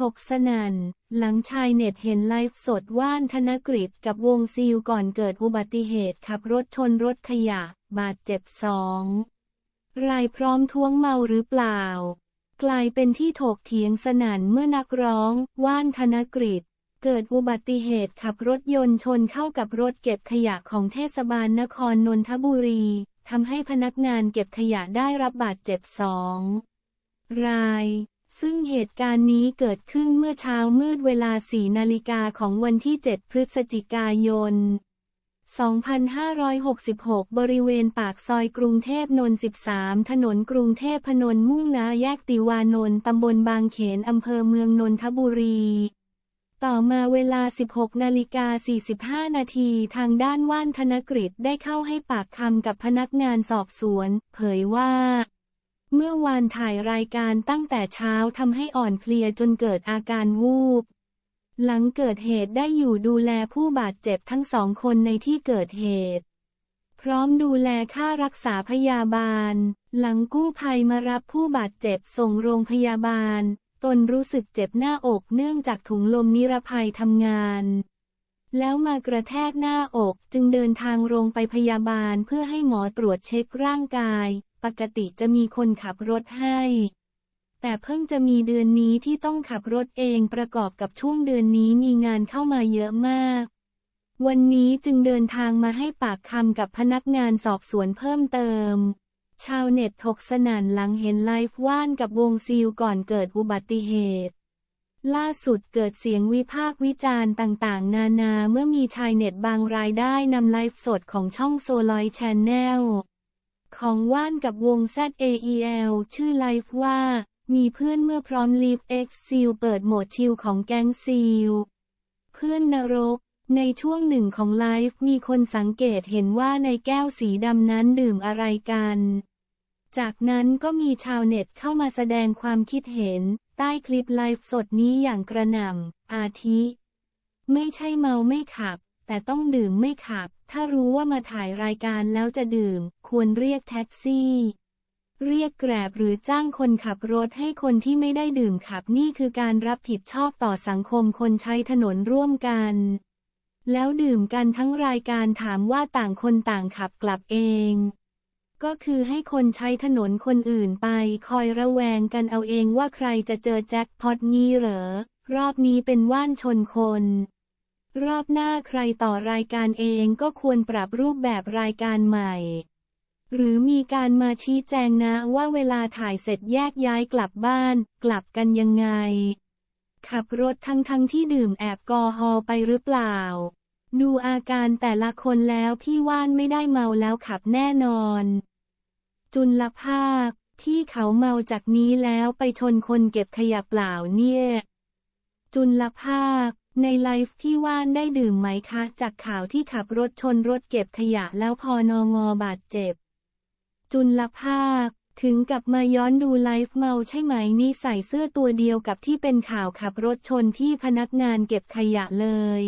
ถกสนันหลังชายเน็ตเห็นไลฟ์สดว่านธนกฤษกับวงซิลก่อนเกิดอุบัติเหตุขับรถชนรถขยะ บาดเจ็บสองรายพร้อมท้วงเมาหรือเปล่า กลายเป็นที่ถกเถียงสนั่นเมื่อนักร้อง ว่านธนกฤษเกิดอุบัติเหตุขับรถยนต์ชนเข้ากับรถเก็บขยะของเทศบาลนครนนทบุรีทำให้พนักงานเก็บขยะได้รับบาดเจ็บสองราย ซึ่งเหตุการณ์นี้เกิดขึ้นเมื่อเช้ามืดเวลา 4 นาฬิกาของวันที่ 7 พฤศจิกายน 2566 บริเวณปากซอยกรุงเทพนนท์13 ถนนกรุงเทพพนนมุ่งนาแยกติวานนท์ตำบลบางเขนอำเภอเมืองนนทบุรี ต่อมาเวลา 16 นาฬิกา 45 นาทีทางด้านว่านธนกฤษได้เข้าให้ปากคำกับพนักงานสอบสวน เผยว่า เมื่อวานถ่ายรายการตั้งแต่เช้าทำให้อ่อนเพลียจนเกิดอาการวูบ หลังเกิดเหตุได้อยู่ดูแลผู้บาดเจ็บทั้งสองคนในที่เกิดเหตุ พร้อมดูแลค่ารักษาพยาบาล หลังกู้ภัยมารับผู้บาดเจ็บส่งโรงพยาบาล ตนรู้สึกเจ็บหน้าอกเนื่องจากถุงลมนิรภัยทำงานแล้วมากระแทกหน้าอกจึงเดินทางโรงไปพยาบาลเพื่อให้หมอตรวจเช็คร่างกาย ปกติจะมีคนขับรถให้ แต่เพิ่งจะมีเดือนนี้ที่ต้องขับรถเองประกอบกับช่วงเดือนนี้มีงานเข้ามาเยอะมาก วันนี้จึงเดินทางมาให้ปากคำกับพนักงานสอบสวนเพิ่มเติม ชาวเน็ตถกสนันหลังเห็นไลฟ์ว่านกับวงซิลก่อนเกิดอุบัติเหตุล่าสุดเกิดเสียงวิพากษ์วิจารณ์ต่างๆ นานาเมื่อมีชายเน็ตบางรายได้นำไลฟ์สดของช่องโซลอยแชนแนล ของว่านกับวง ZAEL ชื่อไลฟ์ว่า มีเพื่อนเมื่อพร้อมลีฟ X ซีลเปิดโหมดชิลของแก๊งซีลเพื่อนนรก ในช่วงหนึ่งของไลฟ์มีคนสังเกตเห็นว่าในแก้วสีดำนั้นดื่มอะไรกัน จากนั้นก็มีชาวเน็ตเข้ามาแสดงความคิดเห็น ใต้คลิปไลฟ์สดนี้อย่างกระหน่ำอาทิ ไม่ใช่เมาไม่ขับ แต่ต้องดื่มไม่ขับ ถ้ารู้ว่ามาถ่ายรายการแล้วจะดื่ม ควรเรียกแท็กซี่ เรียกแกร็บหรือจ้างคนขับรถให้คนที่ไม่ได้ดื่มขับนี่คือการรับผิดชอบต่อสังคมคนใช้ถนนร่วมกัน แล้วดื่มกันทั้งรายการถามว่าต่างคนต่างขับกลับเองก็คือให้คนใช้ถนนคนอื่นไป คอยระแวงกันเอาเองว่าใครจะเจอแจ็คพอตงี้เหรอ รอบนี้เป็นว่านชนคน รอบหน้าใครต่อรายการเองก็ควรปรับรูปแบบรายการใหม่ หรือมีการมาชี้แจงนะว่าเวลาถ่ายเสร็จแยกย้ายกลับบ้าน กลับกันยังไง ขับรถทั้งทั้งที่ดื่มแอบกอฮอล์ไปหรือเปล่า ดูอาการแต่ละคนแล้วพี่ว่านไม่ได้เมาแล้วขับแน่นอน จุลภาคที่เขาเมาจากนี้แล้วไปชนคนเก็บขยะเปล่าเนี่ย จุลภาคในไลฟ์ที่ว่านได้ดื่มไหมคะ จากข่าวที่ขับรถชนรถเก็บขยะแล้วพอนองอบาดเจ็บ จุลภาค ถึงกับมาย้อนดูไลฟ์เมาใช่ไหมนี่ใส่เสื้อตัวเดียวกับที่เป็นข่าวขับรถชนที่พนักงานเก็บขยะเลย